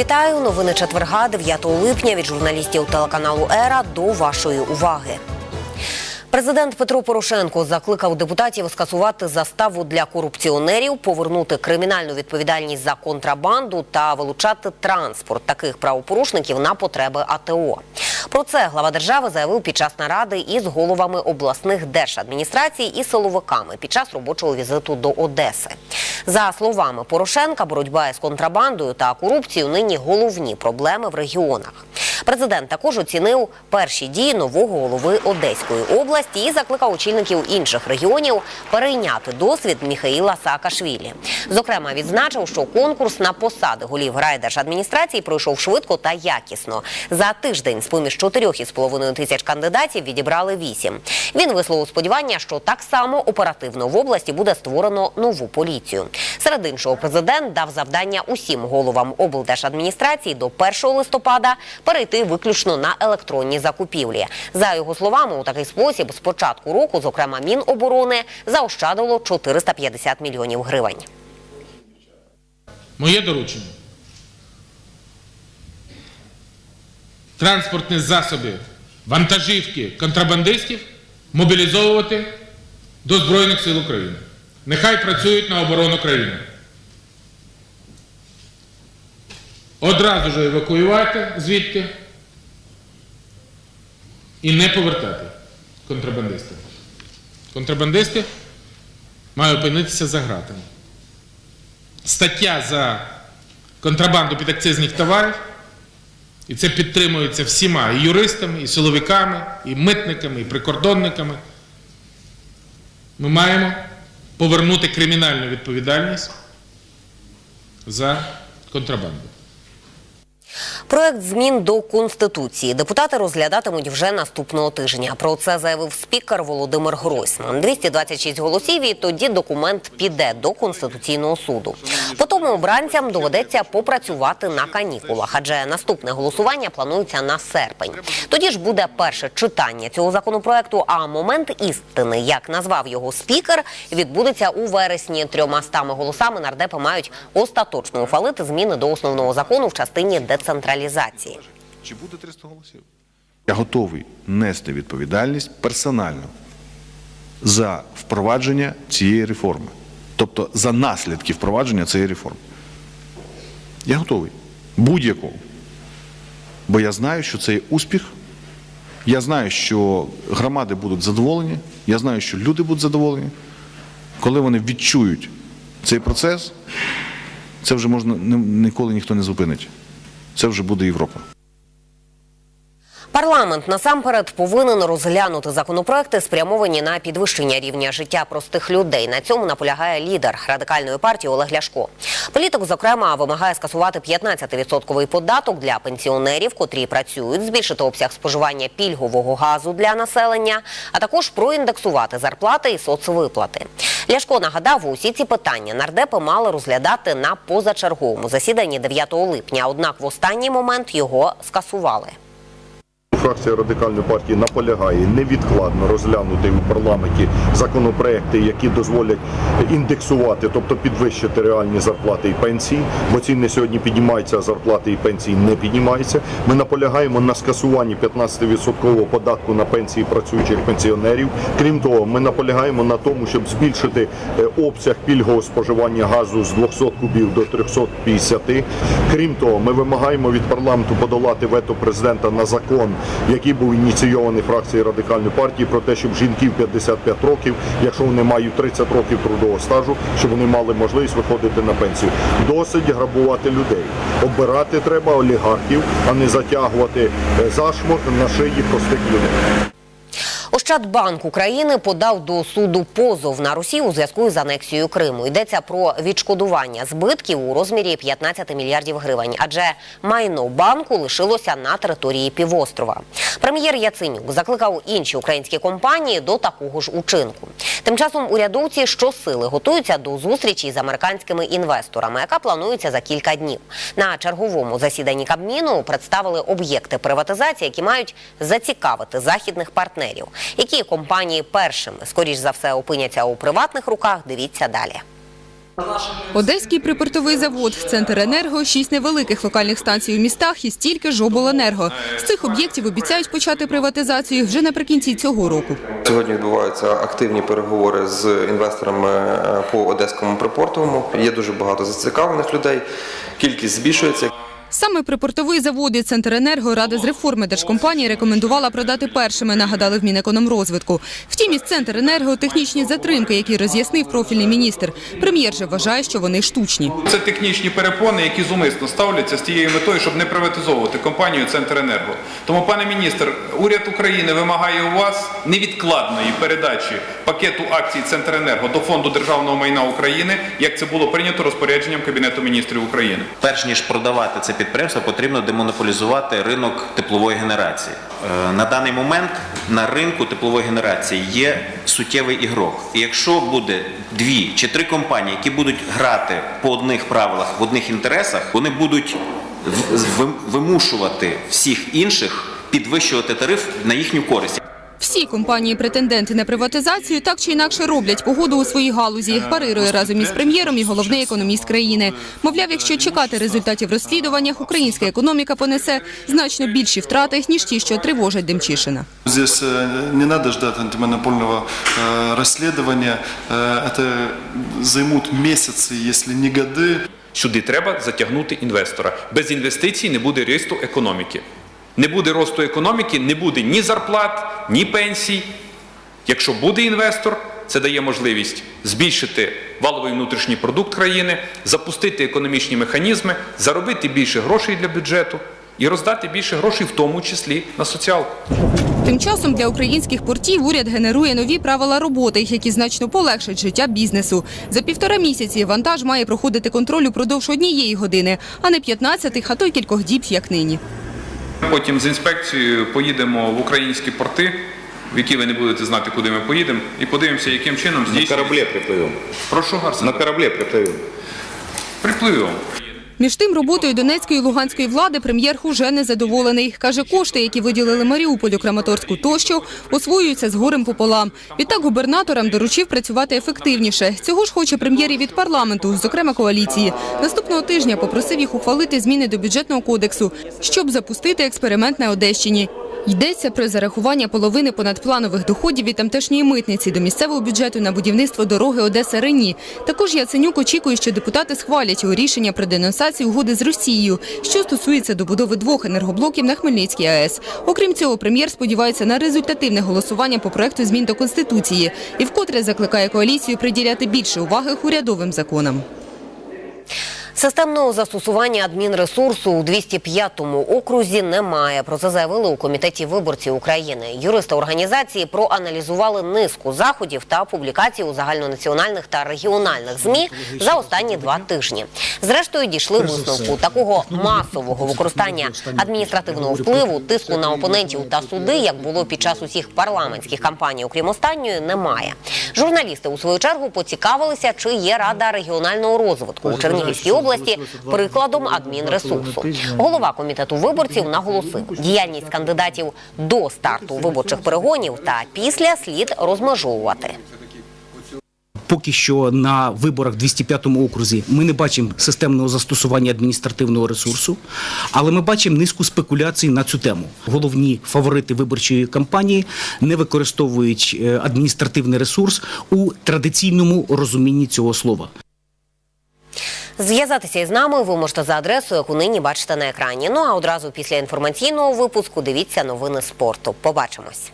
Вітаю новини четверга, 9 липня від журналістів телеканалу Ера до вашої уваги. Президент Петро Порошенко закликав депутатів скасувати заставу для корупціонерів, повернути кримінальну відповідальність за контрабанду та вилучати транспорт таких правопорушників на потреби АТО. Про це глава держави заявив під час наради із головами обласних держадміністрацій і силовиками під час робочого візиту до Одеси. За словами Порошенка, боротьба із контрабандою та корупцією нині головні проблеми в регіонах. Президент також оцінив перші дії нового голови Одеської області і закликав очільників інших регіонів перейняти досвід Міхаїла Саакашвілі. Зокрема, відзначив, що конкурс на посади голів райдержадміністрації пройшов швидко та якісно. За тиждень з поміж 4,5 тисяч кандидатів відібрали 8. Він висловив сподівання, що так само оперативно в області буде створено нову поліцію. Серед іншого, президент дав завдання усім головам облдержадміністрації до 1 листопада перейти виключно на електронні закупівлі. За його словами, у такий спосіб з початку року, зокрема Міноборони, заощадило 450 мільйонів гривень. Моє доручення. Транспортні засоби, вантажівки контрабандистів мобілізовувати до Збройних сил України. Нехай працюють на оборону країни. Одразу ж евакуювати звідти і не повертати контрабандистів. Контрабандисти мають опинитися за ґратами стаття за контрабанду підакцизних товарів, і це підтримується всіма і юристами, і силовиками, і митниками, і прикордонниками. Ми маємо повернути кримінальну відповідальність за контрабанду. Проект змін до конституції депутати розглядатимуть вже наступного тижня. Про це заявив спікер Володимир Гройсман. 226 голосів, і тоді документ піде до конституційного суду. Потім обранцям доведеться попрацювати на канікулах, адже наступне голосування планується на серпень. Тоді ж буде перше читання цього законопроекту. А момент істини, як назвав його спікер, відбудеться у вересні. Трьома стами голосами нардепи мають остаточно ухвалити зміни до основного закону в частині децентралізації. Чи буде 300 голосів? Я готовий нести відповідальність персонально за впровадження цієї реформи, тобто за наслідки впровадження цієї реформи. Я готовий будь-якого. Бо я знаю, що це є успіх. Я знаю, що громади будуть задоволені, я знаю, що люди будуть задоволені. Коли вони відчують цей процес, це вже можна ніколи ніхто не зупинить. Це вже буде Європа. Парламент насамперед повинен розглянути законопроекти, спрямовані на підвищення рівня життя простих людей. На цьому наполягає лідер радикальної партії Олег Ляшко. Політик, зокрема, вимагає скасувати 15-відсотковий податок для пенсіонерів, котрі працюють, збільшити обсяг споживання пільгового газу для населення, а також проіндексувати зарплати і соцвиплати. Ляшко нагадав, усі ці питання нардепи мали розглядати на позачерговому засіданні 9 липня. Однак в останній момент його скасували. Фракція радикальної партії наполягає невідкладно розглянути у парламенті законопроекти, які дозволять індексувати, тобто підвищити реальні зарплати і пенсії, бо ціни сьогодні піднімаються, а зарплати і пенсії не піднімаються. Ми наполягаємо на скасуванні 15% податку на пенсії працюючих пенсіонерів. Крім того, ми наполягаємо на тому, щоб збільшити е, обсяг пільгового споживання газу з 200 кубів до 350. Крім того, ми вимагаємо від парламенту подолати вето президента на закон, який був ініційований фракцією радикальної партії, про те, щоб жінки в 55 років, якщо вони мають 30 років трудового стажу, щоб вони мали можливість виходити на пенсію. Досить грабувати людей. Обирати треба олігархів, а не затягувати зашморк зашморг на шиї простих людей. Ощадбанк України подав до суду позов на Росію у зв'язку з анексією Криму. Йдеться про відшкодування збитків у розмірі 15 мільярдів гривень, адже майно банку лишилося на території півострова. Прем'єр Яценюк закликав інші українські компанії до такого ж учинку. Тим часом урядовці щосили готуються до зустрічі з американськими інвесторами, яка планується за кілька днів. На черговому засіданні Кабміну представили об'єкти приватизації, які мають зацікавити західних партнерів. Які компанії першими, скоріш за все, опиняться у приватних руках, дивіться далі. Одеський припортовий завод, центр енерго, шість невеликих локальних станцій у містах і стільки ж обленерго. З цих об'єктів обіцяють почати приватизацію вже наприкінці цього року. Сьогодні відбуваються активні переговори з інвесторами е, по одеському припортовому. Є дуже багато зацікавлених людей. Кількість збільшується. Саме припортовий завод і центр енерго Рада з реформи держкомпанії рекомендувала продати першими, нагадали в Мінекономрозвитку. Втім, із центр енерго технічні затримки, які роз'яснив профільний міністр. Прем'єр же вважає, що вони штучні. Це технічні перепони, які зумисно ставляться з тією метою, щоб не приватизовувати компанію Центренерго. Тому, пане міністр, уряд України вимагає у вас невідкладної передачі пакету акцій Центренерго до фонду державного майна України, як це було прийнято розпорядженням Кабінету міністрів України. Перш ніж продавати це підприємство, потрібно демонополізувати ринок теплової генерації. Е, На даний момент на ринку теплової генерації є суттєвий ігрок. І якщо буде дві чи три компанії, які будуть грати по одних правилах, в одних інтересах, вони будуть вимушувати всіх інших підвищувати тариф на їхню користь. Всі компанії-претенденти на приватизацію так чи інакше роблять погоду у своїй галузі. Парирує разом із прем'єром і головний економіст країни. Мовляв, якщо чекати результатів розслідування, українська економіка понесе значно більші втрати, ніж ті, що тривожать Демчишина. Здесь э, не надо ждать антимонопольного э, расследования. Э, Это займут месяцы, если не годы. Сюди треба затягнути інвестора. Без інвестицій не буде росту економіки. Не буде росту економіки, не буде ні зарплат, ні пенсій. Якщо буде інвестор, це дає можливість збільшити валовий внутрішній продукт країни, запустити економічні механізми, заробити більше грошей для бюджету і роздати більше грошей, в тому числі на соціалку. Тим часом для українських портів уряд генерує нові правила роботи, які значно полегшать життя бізнесу. За півтора місяці вантаж має проходити контроль упродовж однієї години, а не 15, а то й кількох діб, як нині. Потім з інспекцією поїдемо в українські порти, в які ви не будете знати, куди ми поїдемо, і подивимося, яким чином здійснюється. приплывем. Прошу Гарсен. На кораблі припливемо. Припливемо. Між тим, роботою Донецької і Луганської влади прем'єр уже не задоволений. Каже, кошти, які виділили Маріуполю, Краматорську тощо, освоюються з горем пополам. Відтак губернаторам доручив працювати ефективніше. Цього ж хоче прем'єр і від парламенту, зокрема коаліції. Наступного тижня попросив їх ухвалити зміни до бюджетного кодексу, щоб запустити експеримент на Одещині. Йдеться про зарахування половини понадпланових доходів від тамтешньої митниці до місцевого бюджету на будівництво дороги Одеса-Рені. Також Яценюк очікує, що депутати схвалять його рішення про денонсацію угоди з Росією, що стосується добудови двох енергоблоків на Хмельницькій АЕС. Окрім цього, прем'єр сподівається на результативне голосування по проекту змін до Конституції і вкотре закликає коаліцію приділяти більше уваги урядовим законам. Системного застосування адмінресурсу у 205-му окрузі немає. Про це заявили у комітеті виборців України. Юристи організації проаналізували низку заходів та публікацій у загальнонаціональних та регіональних змі за останні два тижні. Зрештою, дійшли висновку такого масового використання адміністративного впливу, тиску на опонентів та суди, як було під час усіх парламентських кампаній, окрім останньої, немає. Журналісти у свою чергу поцікавилися, чи є рада регіонального розвитку у Чернігівській області прикладом адмінресурсу. Голова комітету виборців наголосив, діяльність кандидатів до старту виборчих перегонів та після слід розмежовувати. Поки що на виборах в 205 окрузі ми не бачимо системного застосування адміністративного ресурсу, але ми бачимо низку спекуляцій на цю тему. Головні фаворити виборчої кампанії не використовують е, адміністративний ресурс у традиційному розумінні цього слова. Зв'язатися із нами ви можете за адресою, яку нині бачите на екрані. Ну а одразу після інформаційного випуску дивіться новини спорту. Побачимось.